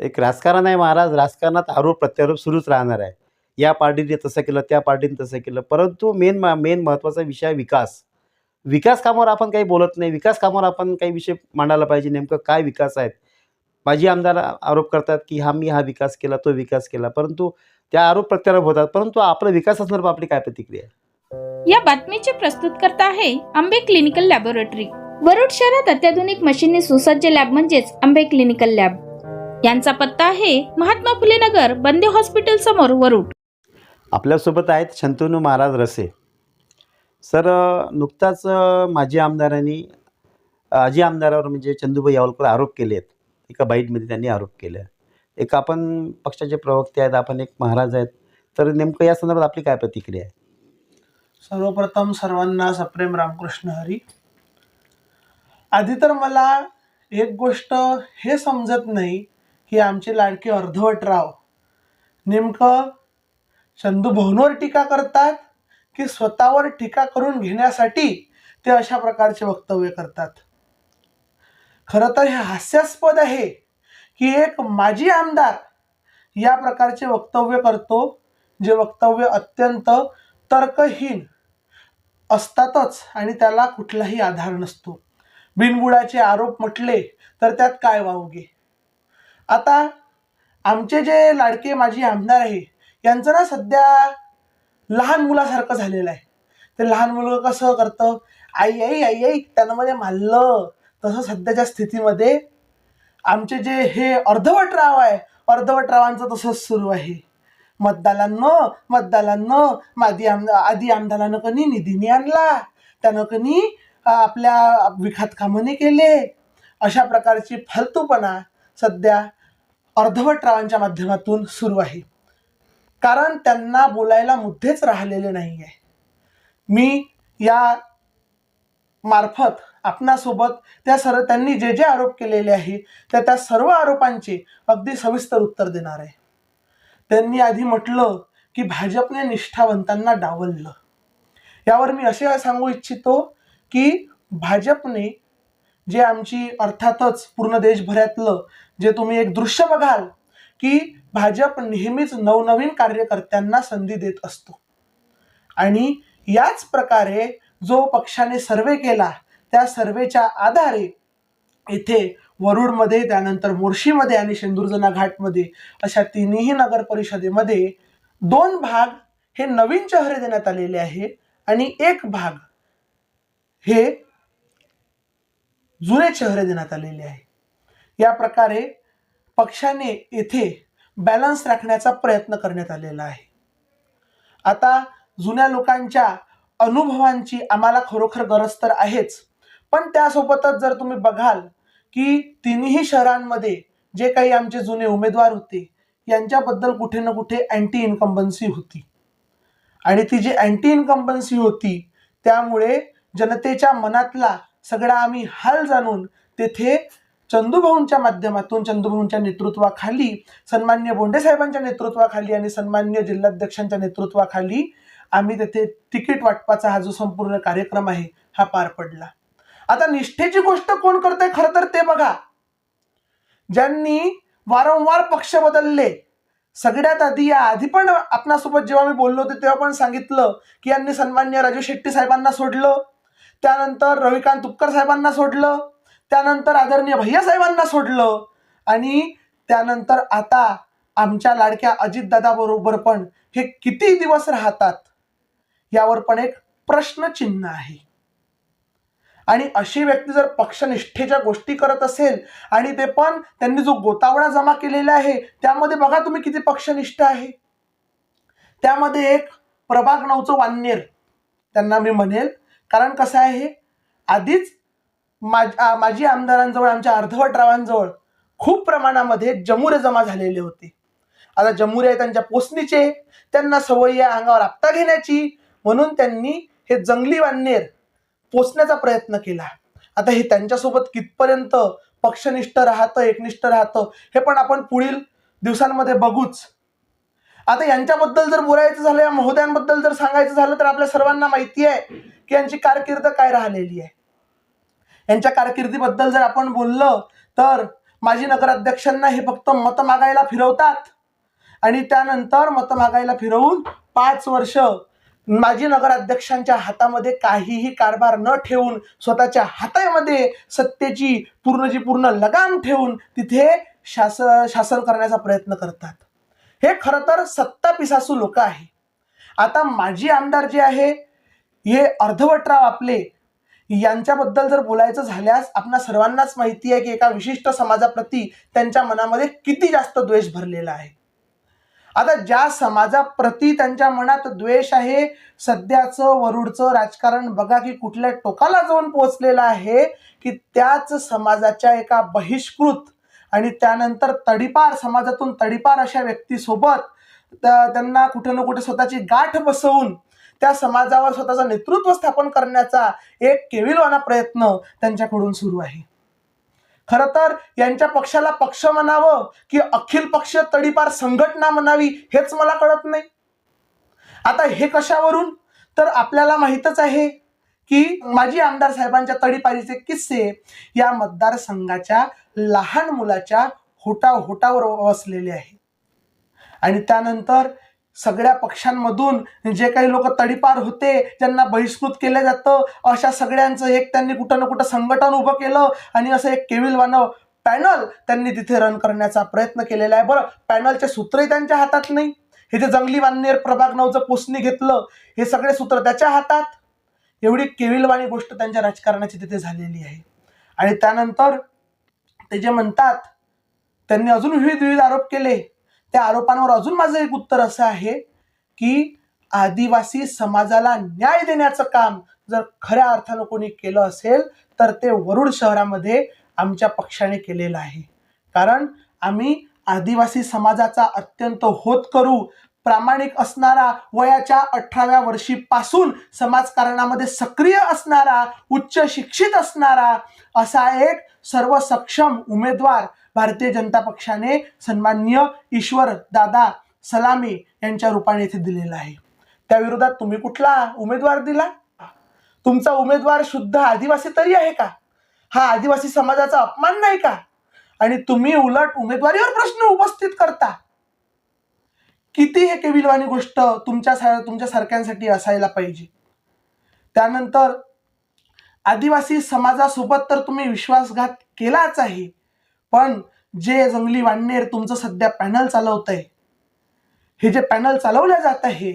एक राजकारण आहे महाराज. राजकारणात आरोप प्रत्यारोप सुरूच राहणार आहे. या पार्टीने तसं केलं त्या पार्टीने तसं केलं. परंतु मेन मेन महत्त्वाचा विषय आहे विकास. विकास कामावर आपण काही बोलत नाही. विकास कामावर आपण काही विषय मांडायला पाहिजे. नेमकं काय विकास आहेत? माजी आमदार आरोप करतात की हा मी हा विकास केला तो विकास केला. परंतु त्या आरोप प्रत्यारोप होतात. परंतु आपला विकास असणार आपली काय प्रतिक्रिया या बातमीचे प्रस्तुतकर्ता आहे आंबे क्लिनिकल लॅबोरेटरी. वरुड शहरात अत्याधुनिक मशीनने सुसज्ज लॅब म्हणजेच आंबे क्लिनिकल लॅब. यांचा पत्ता आहे महात्मा फुले नगर बंदे हॉस्पिटल समोर वरुड. आपल्यासोबत आहेत शंतनू महाराज रसे. सर नुकताच माजी आमदारांनी आजी आमदारावर म्हणजे चंदूभाई यावलकर आरोप केले आहेत एका बाईटमध्ये त्यांनी आरोप केले. एक आपण पक्षाचे प्रवक्ते आहेत आपण एक महाराज आहेत. तर नेमकं या संदर्भात आपली काय प्रतिक्रिया आहे? सर्वप्रथम सर्वांना सप्रेम रामकृष्ण हरी. आधी तर मला एक गोष्ट हे समजत नाही की आमची लाडके अर्धवटराव नेमकं चंदू भवनवर टीका करतात की स्वतःवर टीका करून घेण्यासाठी ते अशा प्रकारचे वक्तव्य करतात. खरं तर हे हास्यास्पद आहे की एक माजी आमदार या प्रकारचे वक्तव्य करतो जे वक्तव्य अत्यंत तर्कहीन असतातच आणि त्याला कुठलाही आधार नसतो. बिनबुडाचे आरोप म्हटले तर त्यात काय वावगे? आता आमचे जे लाडके माझे आमदार आहे यांचं ना सध्या लहान मुलासारखं झालेलं आहे. ते लहान मुलं कसं करतं? आई आई आई आई त्यानं मध्ये मारलं तसं सध्याच्या स्थितीमध्ये आमचे जे हे अर्धवटराव आहे अर्धवटरावांचं तसंच सुरू आहे. मतदालांनो मतदालांनो मादी आमदा आधी आमदारानं कनी निधीने आणला. त्यानं कनी आपल्या विखात कामंनी केले. अशा प्रकारची फालतूपणा सध्या अर्धवटरावांच्या माध्यमातून सुरू आहे. कारण त्यांना बोलायला मुद्देच राहिलेले नाही आहे मी या मार्फत आपणासोबत त्या सर्व त्यांनी जे जे आरोप केलेले आहे त्या त्या सर्व आरोपांचे अगदी सविस्तर उत्तर देणार आहे. त्यांनी आधी म्हटलं की भाजपने निष्ठावंतांना डावललं. यावर मी असे सांगू इच्छितो की भाजपने जे आमची अर्थातच पूर्ण देशभरातलं जे तुम्ही एक दृश्य बघाल की भाजप नेहमीच नवनवीन कार्यकर्त्यांना संधी देत असतो. आणि याच प्रकारे जो पक्षाने सर्वे केला त्या सर्वेच्या आधारे इथे वरुडमध्ये त्यानंतर मोर्शीमध्ये आणि शेंदुर्जना घाटमध्ये अशा तिन्ही नगर परिषदेमध्ये दोन भाग हे नवीन चेहरे देण्यात आलेले आहे आणि एक भाग हे जुने चेहरे देण्यात आलेले आहे. या प्रकारे पक्षाने येथे बॅलन्स राखण्याचा प्रयत्न करण्यात आलेला आहे. आता जुन्या लोकांच्या अनुभवांची आम्हाला खरोखर गरज तर आहेच पण त्यासोबतच जर तुम्ही बघाल की तिन्ही शहरांमध्ये जे काही आमचे जुने उमेदवार होते यांच्याबद्दल कुठे ना कुठे अँटी इन्कम्बन्सी होती. आणि ती जी अँटी इन्कम्बन्सी होती त्यामुळे जनतेच्या मनातला सगळा आम्ही हाल जाणून तेथे चंदूभाऊंच्या माध्यमातून चंदूभाऊंच्या नेतृत्वाखाली सन्मान्य बोंडे साहेबांच्या नेतृत्वाखाली आणि सन्मान्य जिल्हाध्यक्षांच्या नेतृत्वाखाली आम्ही तेथे तिकीट वाटपाचा हा जो संपूर्ण कार्यक्रम आहे हा पार पडला. आता निष्ठेची गोष्ट कोण करतंय खरं तर ते बघा. ज्यांनी वारंवार पक्ष बदलले सगळ्यात आधी या आधी पण आपणासोबत जेव्हा मी बोललो होते तेव्हा पण सांगितलं की यांनी सन्मान्य राजू शेट्टी साहेबांना सोडलं. त्यानंतर रविकांत तुपकर साहेबांना सोडलं. त्यानंतर आदरणीय भैया साहेबांना सोडलं. आणि त्यानंतर आता आमच्या लाडक्या अजितदादा बरोबर पण हे किती दिवस राहतात? यावर पण एक प्रश्नचिन्ह आहे. आणि अशी व्यक्ती जर पक्षनिष्ठेच्या गोष्टी करत असेल आणि ते पण त्यांनी जो गोतावळा जमा केलेला आहे त्यामध्ये बघा तुम्ही किती पक्षनिष्ठ आहे. त्यामध्ये एक प्रभाग नऊचं वान्येर. त्यांना मी म्हणेल कारण कसं आहे हे? आधीच मा माजी आमदारांजवळ आमच्या अर्धवटरावांजवळ खूप प्रमाणामध्ये जमुरे जमा झालेले होते. आता जमुरे आहे त्यांच्या पोसणीचे त्यांना सवयी आहे अंगावर आपता घेण्याची म्हणून त्यांनी हे जंगली वान्येर पोचण्याचा प्रयत्न केला. आता हे त्यांच्यासोबत कितपर्यंत पक्षनिष्ठ राहतं एकनिष्ठ राहतं हे पण आपण पुढील दिवसांमध्ये बघूच. आता यांच्याबद्दल जर बोलायचं झालं या महोदयांबद्दल जर सांगायचं झालं तर आपल्या सर्वांना माहिती आहे की यांची कारकीर्द काय राहिलेली आहे. यांच्या कारकिर्दीबद्दल जर आपण बोललं तर माजी नगराध्यक्षांना हे फक्त मतं मागायला फिरवतात. आणि त्यानंतर मतं मागायला फिरवून पाच वर्ष माजी नगराध्यक्षांच्या हातामध्ये काहीही कारभार न ठेवून स्वतःच्या हातामध्ये सत्तेची पूर्णची पूर्ण लगाम ठेवून तिथे शास शासन करण्याचा प्रयत्न करतात. हे खरं तर सत्ता पिसासू लोक आहे. आता माजी आमदार जे आहे हे अर्धवटराव आपले यांच्याबद्दल जर बोलायचं झाल्यास आपणा सर्वांनाच माहिती आहे की एका विशिष्ट समाजाप्रती त्यांच्या मनामध्ये किती जास्त द्वेष भरलेला आहे. आता ज्या समाजाप्रती त्यांच्या मनात द्वेष आहे सध्याचं वरुडचं राजकारण बघा की कुठल्या टोकाला जाऊन पोहोचलेलं आहे की त्याच समाजाच्या एका बहिष्कृत आणि त्यानंतर तडीपार समाजातून तडीपार अशा व्यक्तीसोबत त्यांना कुठं ना कुठे स्वतःची गाठ बसवून त्या समाजावर स्वतःचं नेतृत्व स्थापन करण्याचा एक केविलवाना प्रयत्न त्यांच्याकडून सुरू आहे. खर तर यांच्या पक्षाला पक्ष म्हणावं की अखिल पक्ष तडीपार संघटना म्हणावी हेच मला कळत नाही. आता हे कशावरून? तर आपल्याला माहीतच आहे की माजी आमदार साहेबांच्या तडीपारीचे किस्से या मतदारसंघाच्या लहान मुलाच्या होटा होटावर वसलेले आहे. आणि त्यानंतर सगळ्या पक्षांमधून जे काही लोक तडीपार होते त्यांना बहिष्कृत केलं जातं. अशा सगळ्यांचं एक त्यांनी कुठं ना कुठं संघटन उभं केलं आणि असं एक केविलवानं पॅनल त्यांनी तिथे रन करण्याचा प्रयत्न केलेला आहे. बरं पॅनलचे सूत्रही त्यांच्या हातात नाही. हे जे जंगली वानेर प्रभाग नऊचं पोसणी घेतलं हे सगळे सूत्र त्याच्या हातात. एवढी केविलवाणी गोष्ट त्यांच्या राजकारणाची तिथे झालेली आहे. आणि त्यानंतर ते जे म्हणतात त्यांनी अजून विविध विविध आरोप केले. त्या आरोपांवर अजून माझं एक उत्तर असं आहे की आदिवासी समाजाला न्याय देण्याचं काम जर खऱ्या अर्थानं कोणी केलं असेल तर ते वरुड शहरामध्ये आमच्या पक्षाने केलेलं आहे. कारण आम्ही आदिवासी समाजाचा अत्यंत होत करू प्रामाणिक असणारा वयाच्या अठराव्या वर्षीपासून समाजकारणामध्ये सक्रिय असणारा उच्च शिक्षित असणारा असा एक सर्व सक्षम उमेदवार भारतीय जनता पक्षाने सन्मान्य ईश्वर दादा सलामी यांच्या रूपाने इथे दिलेला आहे. त्या विरोधात तुम्ही कुठला उमेदवार दिला? तुमचा उमेदवार शुद्ध आदिवासी तरी आहे का? हा आदिवासी समाजाचा अपमान नाही का? आणि तुम्ही उलट उमेदवारीवर प्रश्न उपस्थित करता. किती हे केविलवाणी गोष्ट तुमच्या सा- तुमच्या सारख्यांसाठी असायला पाहिजे? त्यानंतर आदिवासी समाजासोबत तर तुम्ही विश्वासघात केलाच आहे पण जे जंगली वाणनेर तुमचं सध्या पॅनल चालवत आहे हे जे पॅनल चालवलं जात आहे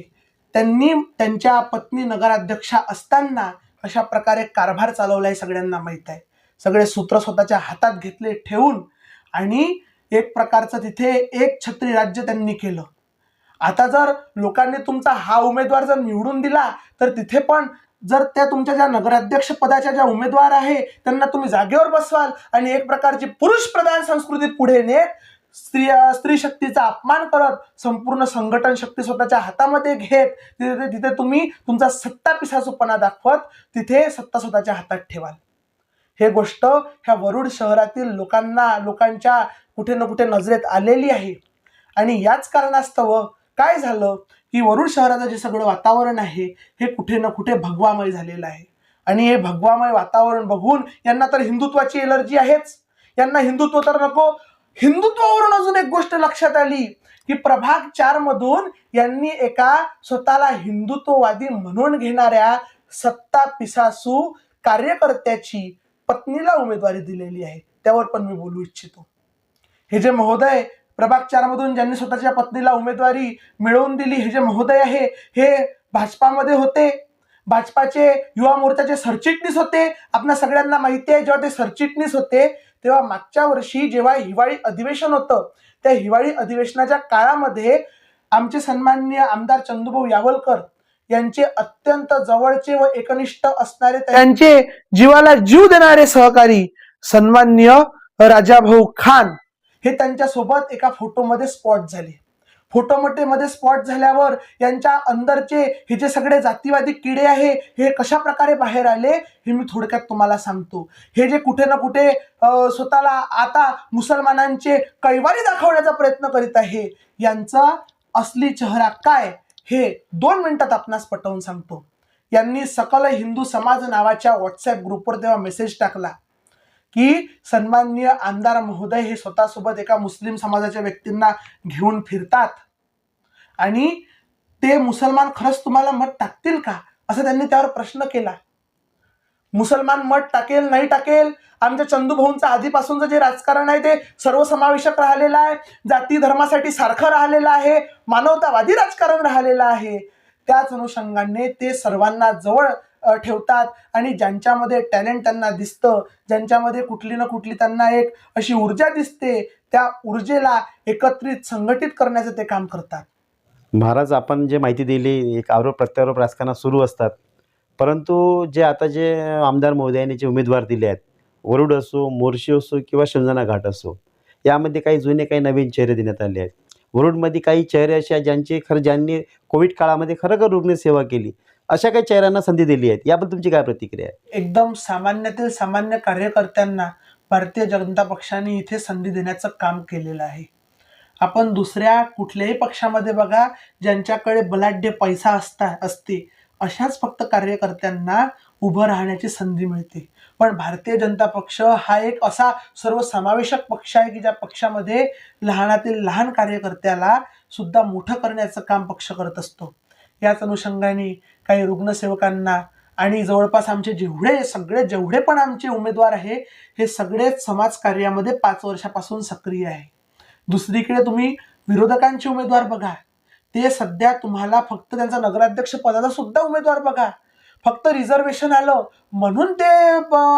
त्यांनी त्यांच्या पत्नी नगराध्यक्षा असताना अशा प्रकारे कारभार चालवलाय सगळ्यांना माहीत आहे. सगळे सूत्र स्वतःच्या हातात घेतले ठेवून आणि एक प्रकारचं तिथे एक छत्री राज्य त्यांनी केलं. आता जर लोकांनी तुमचा हा उमेदवार जर निवडून दिला तर तिथे पण जर त्या तुमच्या ज्या नगराध्यक्ष पदाच्या ज्या उमेदवार आहे त्यांना तुम्ही जागेवर बसवाल आणि एक प्रकारची पुरुष प्रधान संस्कृती पुढे नेत स्त्री स्त्री शक्तीचा अपमान करत संपूर्ण संघटन शक्ती स्वतःच्या हातामध्ये घेत तिथे तिथे तुम्ही तुमचा सत्ता पिसासूपणा दाखवत तिथे सत्ता स्वतःच्या हातात ठेवाल. हे गोष्ट ह्या वरुड शहरातील लोकांना लोकांच्या कुठे ना कुठे नजरेत आलेली आहे. आणि याच कारणास्तव काय झालं? की वरुड शहराचं जे सगळं वातावरण आहे हे कुठे ना कुठे भगवामय झालेलं आहे. आणि हे भगवामय वातावरण बघून यांना तर हिंदुत्वाची एलर्जी आहेच. यांना हिंदुत्व तर नको. हिंदुत्वावरून अजून एक गोष्ट लक्षात आली की प्रभाग चार मधून यांनी एका स्वतःला हिंदुत्ववादी म्हणून घेणाऱ्या सत्ता पिसासू कार्यकर्त्याची पत्नीला उमेदवारी दिलेली आहे. त्यावर पण मी बोलू इच्छितो. हे जे महोदय प्रभाग चारमधून ज्यांनी स्वतःच्या पत्नीला उमेदवारी मिळवून दिली हे जे महोदय आहे हे भाजपामध्ये होते. भाजपाचे युवा मोर्चाचे सरचिटणीस होते. आपल्या सगळ्यांना माहिती आहे जेव्हा ते सरचिटणीस होते तेव्हा मागच्या वर्षी जेव्हा हिवाळी अधिवेशन होतं त्या हिवाळी अधिवेशनाच्या काळामध्ये आमचे सन्माननीय आमदार चंदूभाऊ यावलकर यांचे अत्यंत जवळचे व एकनिष्ठ असणारे त्यांचे जीवाला जीव देणारे सहकारी सन्माननीय राजाभाऊ खान हे त्यांच्यासोबत एका फोटोमध्ये स्पॉट झाले. फोटोमटेमध्ये स्पॉट झाल्यावर यांच्या अंदरचे हे जे सगळे जातीवादी किडे आहे हे कशा प्रकारे बाहेर आले हे मी थोडक्यात तुम्हाला सांगतो. हे जे कुठे ना कुठे स्वतःला आता मुसलमानांचे कैवारी दाखवण्याचा प्रयत्न करीत आहे यांचा असली चेहरा काय हे दोन मिनिटात आपणास पटवून सांगतो. यांनी सकल हिंदू समाज नावाच्या व्हॉट्सअप ग्रुपवर तेव्हा मेसेज टाकला. की सन्माननीय आमदार महोदय हे स्वतःसोबत एका मुस्लिम समाजाच्या व्यक्तींना घेऊन फिरतात. आणि ते मुसलमान खरंच तुम्हाला मत टाकतील का? असं त्यांनी त्यावर प्रश्न केला. मुसलमान मत टाकेल नाही टाकेल आमच्या चंदूभाऊंचं आधीपासूनचं जे राजकारण आहे ते सर्वसमावेशक राहिलेलं आहे जाती धर्मासाठी सारखं राहिलेलं आहे मानवतावादी राजकारण राहिलेलं आहे. त्याच अनुषंगाने ते सर्वांना जवळ ठेवतात आणि ज्यांच्यामध्ये टॅलेंट त्यांना दिसतं ज्यांच्यामध्ये कुठली ना कुठली त्यांना एक अशी ऊर्जा दिसते त्या ऊर्जेला एकत्रित संघटित करण्याचं ते काम करतात. महाराज आपण जे माहिती दिली एक आरोप प्रत्यारोप राजकारणात सुरू असतात. परंतु जे आता जे आमदार महोदयांनी जे उमेदवार दिले आहेत वरुड असो मोर्शी असो किंवा शंजना घाट असो यामध्ये काही जुने काही नवीन चेहरे देण्यात आले आहेत. वरुडमध्ये काही चेहरे असे आहेत ज्यांचे खरं ज्यांनी कोविड काळामध्ये खरोखर रुग्णसेवा केली. अशा काही चेहऱ्यांना संधी दिली आहे याबद्दल तुमची काय प्रतिक्रिया आहे? एकदम सामान्यातील सामान्य कार्यकर्त्यांना भारतीय जनता पक्षाने इथे संधी देण्याचं काम केलेलं आहे. आपण दुसऱ्या कुठल्याही पक्षामध्ये बघा ज्यांच्याकडे बलाढ्य पैसा असता असते अशाच फक्त कार्यकर्त्यांना उभं राहण्याची संधी मिळते. पण भारतीय जनता पक्ष हा एक असा सर्वसमावेशक पक्ष आहे की ज्या पक्षामध्ये लहानातील लहान कार्यकर्त्याला सुद्धा मोठं करण्याचं काम पक्ष करत असतो. याच अनुषंगाने काही रुग्णसेवकांना आणि जवळपास आमचे जेवढे सगळे जेवढे पण आमचे उमेदवार आहे हे सगळेच समाज कार्यामध्ये पाच वर्षापासून सक्रिय आहे. दुसरीकडे तुम्ही विरोधकांचे उमेदवार बघा. ते सध्या तुम्हाला फक्त त्यांचा नगराध्यक्ष पदाचा सुद्धा उमेदवार बघा. फक्त रिझर्वेशन आलं. म्हणून ते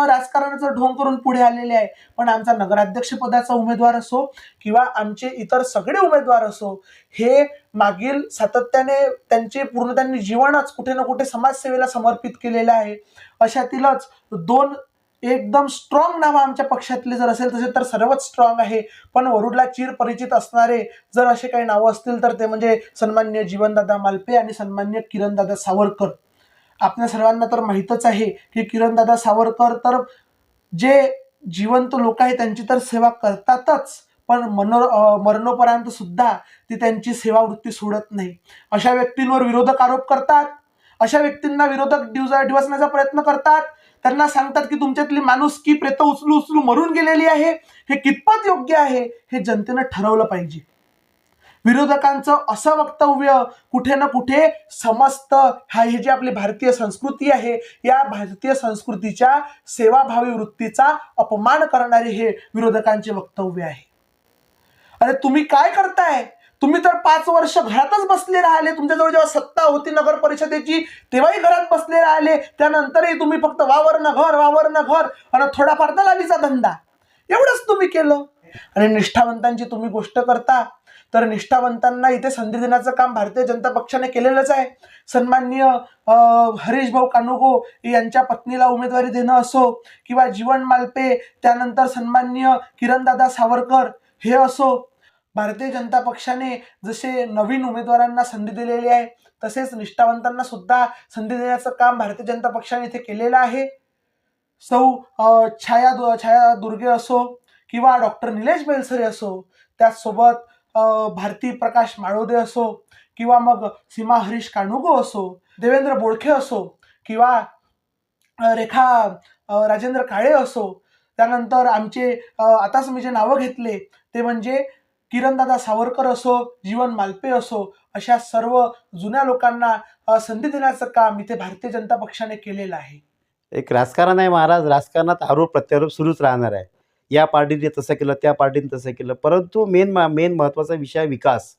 राजकारणाचं ढोंग करून पुढे आलेले आहे. पण आमचा नगराध्यक्षपदाचा उमेदवार असो किंवा आमचे इतर सगळे उमेदवार असो हे मागील सातत्याने त्यांचे पूर्ण त्यांनी जीवनच कुठे ना कुठे समाजसेवेला समर्पित केलेलं आहे. अशातीलच दोन एकदम स्ट्रॉंग नावं आमच्या पक्षातले जर असेल तसे तर सर्वच स्ट्रॉंग आहे. पण वरुडला चिर परिचित असणारे जर असे काही नावं असतील तर ते म्हणजे सन्मान्य जीवनदादा मालपे आणि सन्मान्य किरणदादा सावरकर. आपल्या सर्वांना तर माहीतच आहे की किरणदादा सावरकर तर जे जिवंत लोक आहे त्यांची तर सेवा करतातच. पण मनो अं, मरणोपरांत सुद्धा ती त्यांची सेवावृत्ती सोडत नाही. अशा व्यक्तींवर विरोधक आरोप करतात. अशा व्यक्तींना विरोधक डिवजा डिवसण्याचा प्रयत्न करतात. त्यांना सांगतात की तुमच्यातली माणूस की प्रेत उचलू उचलू मरून गेलेली आहे. हे कितपत योग्य आहे हे जनतेनं ठरवलं पाहिजे. विरोधकांचं असं वक्तव्य कुठे ना कुठे समस्त हा ही जी आपली भारतीय संस्कृती आहे या भारतीय संस्कृतीच्या सेवाभावी वृत्तीचा अपमान करणारे हे विरोधकांचे वक्तव्य आहे. अरे तुम्ही काय करताय? तुम्ही तर पाच वर्ष घरातच बसले राहिले. तुमच्याजवळ जेव्हा सत्ता होती नगर परिषदेची तेव्हाही घरात बसले राहिले. त्यानंतरही तुम्ही फक्त वावर न घर वावर न घर आणि थोडाफार दलालीचा धंदा. एवढंच तुम्ही केलं. आणि निष्ठावंतांची तुम्ही गोष्ट करता. तर निष्ठावंतांना इथे संधी देण्याचं काम भारतीय जनता पक्षाने केलेलंच आहे. सन्माननीय हरीश भाऊ कानुगो यांच्या पत्नीला उमेदवारी देणं असो किंवा जीवन मालपे त्यानंतर सन्माननीय किरणदादा सावरकर हे असो. भारतीय जनता पक्षाने जसे नवीन उमेदवारांना संधी दिलेली आहे तसेच निष्ठावंतांना सुद्धा संधी देण्याचं काम भारतीय जनता पक्षाने इथे केलेलं आहे. सौ छाया दु- छाया दुर्गे असो किंवा डॉक्टर निलेश बेलसरे असो त्याचसोबत भारती प्रकाश माळोदे असो किंवा मग सीमा हरीश काणुगो असो देवेंद्र बोडखे असो किंवा रेखा राजेंद्र काळे असो त्यानंतर आमचे आताच मी जे नावं घेतले ते म्हणजे किरणदादा सावरकर असो जीवन मालपे असो अशा सर्व जुन्या लोकांना संधी देण्याचं काम इथे भारतीय जनता पक्षाने केलेलं आहे. एक राजकारण आहे महाराज राजकारणात आरोप प्रत्यारोप सुरूच राहणार आहे. या पार्टीने तसं केलं त्या पार्टीने तसं केलं. परंतु मेन मेन महत्त्वाचा विषय विकास.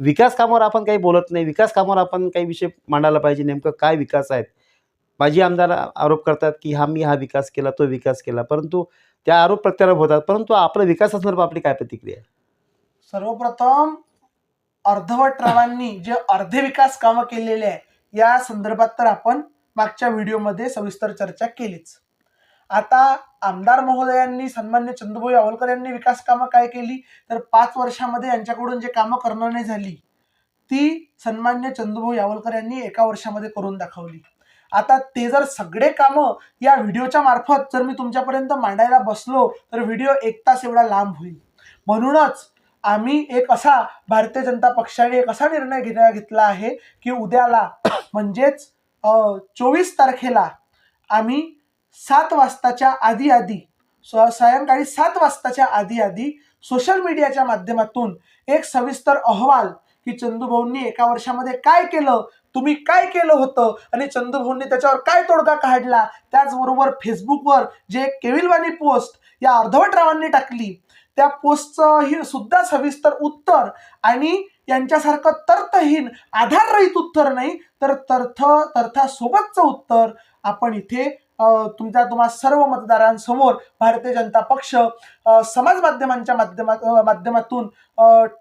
विकास कामावर आपण काही बोलत नाही. विकास कामावर आपण काही विषय मांडायला पाहिजे. नेमकं काय विकास आहेत? माजी आमदार आरोप करतात की हा मी हा विकास केला तो विकास केला. परंतु त्या आरोप प्रत्यारोप होतात. परंतु आपला विकास असणार आपली काय प्रतिक्रिया सर्वप्रथम अर्धवट रावांनी जे अर्धे विकास कामं केलेले आहे या संदर्भात तर आपण मागच्या व्हिडिओमध्ये सविस्तर चर्चा केलीच. आता आमदार महोदयांनी सन्मान्य चंद्रभाई आवलकर यांनी विकास कामं काय केली? तर पाच वर्षामध्ये यांच्याकडून जे कामं करणं नाही झाली ती सन्मान्य चंद्रभाई यावलकर यांनी एका वर्षामध्ये करून दाखवली. आता ते जर सगळे कामं या व्हिडिओच्या मार्फत जर मी तुमच्यापर्यंत मांडायला बसलो तर व्हिडिओ एक तास एवढा लांब होईल. म्हणूनच आम्ही एक असा भारतीय जनता पक्षाने एक असा निर्णय घेण्या घेतला आहे की उद्याला म्हणजेच चोवीस तारखेला आम्ही सात वाजताच्या आधी आधी सायंकाळी सात वाजताच्या आधी आधी सोशल मीडियाच्या माध्यमातून एक सविस्तर अहवाल की चंदूभाऊंनी एका वर्षामध्ये काय केलं तुम्ही काय केलं होतं आणि चंदूभाऊंनी त्याच्यावर काय तोडगा काढला त्याचबरोबर फेसबुकवर जे केविलवाणी पोस्ट या अर्धवटरावांनी टाकली त्या पोस्टचं ही सुद्धा सविस्तर उत्तर आणि यांच्यासारखं तर्थहीन आधाररहित उत्तर नाही तर तर्थ तर्थासोबतचं उत्तर आपण इथे तुमच्या तुम्हा सर्व मतदारांसमोर भारतीय जनता पक्ष समाज माध्यमांच्या माध्यमात माध्यमातून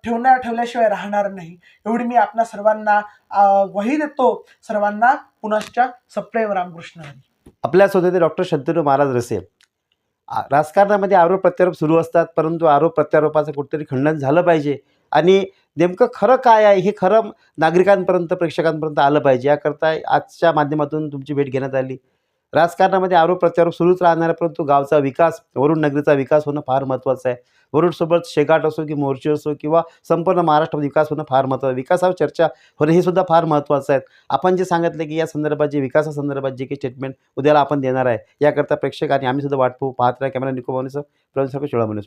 ठेवण्या ठेवल्याशिवाय राहणार नाही. एवढी मी आपणा सर्वांना वही ग्वाही देतो. सर्वांना पुनश्च सप्रेम रामकृष्ण हरी. आपल्याच ते डॉक्टर शंतनू महाराज रसे. राजकारणामध्ये आरोप प्रत्यारोप सुरू असतात परंतु आरोप प्रत्यारोपाचं कुठेतरी खंडन झालं पाहिजे. आणि नेमकं खरं काय आहे हे खरं नागरिकांपर्यंत प्रेक्षकांपर्यंत आलं पाहिजे. याकरता आजच्या माध्यमातून तुमची भेट घेण्यात आली. राजकारणामध्ये आरोप प्रत्यारोप सुरूच राहणार आहे परंतु गावचा विकास वरुण नगरीचा विकास होणं फार महत्त्वाचं आहे. वरुणसोबत शेगाट असो की मोर्चे असो किंवा संपूर्ण महाराष्ट्रामध्ये विकास होणं फार महत्त्वाचं आहे. विकासावर चर्चा होणं हे सुद्धा फार महत्त्वाचं आहे. आपण जे सांगितलं की या संदर्भात जे विकासासंदर्भात जे काही स्टेटमेंट उद्याला आपण देणार आहे याकरता प्रेक्षक आणि आम्ही सुद्धा वाट पाहत राहा. कॅमेरा निकोबानीचं प्रवीण सर्व चोळामणी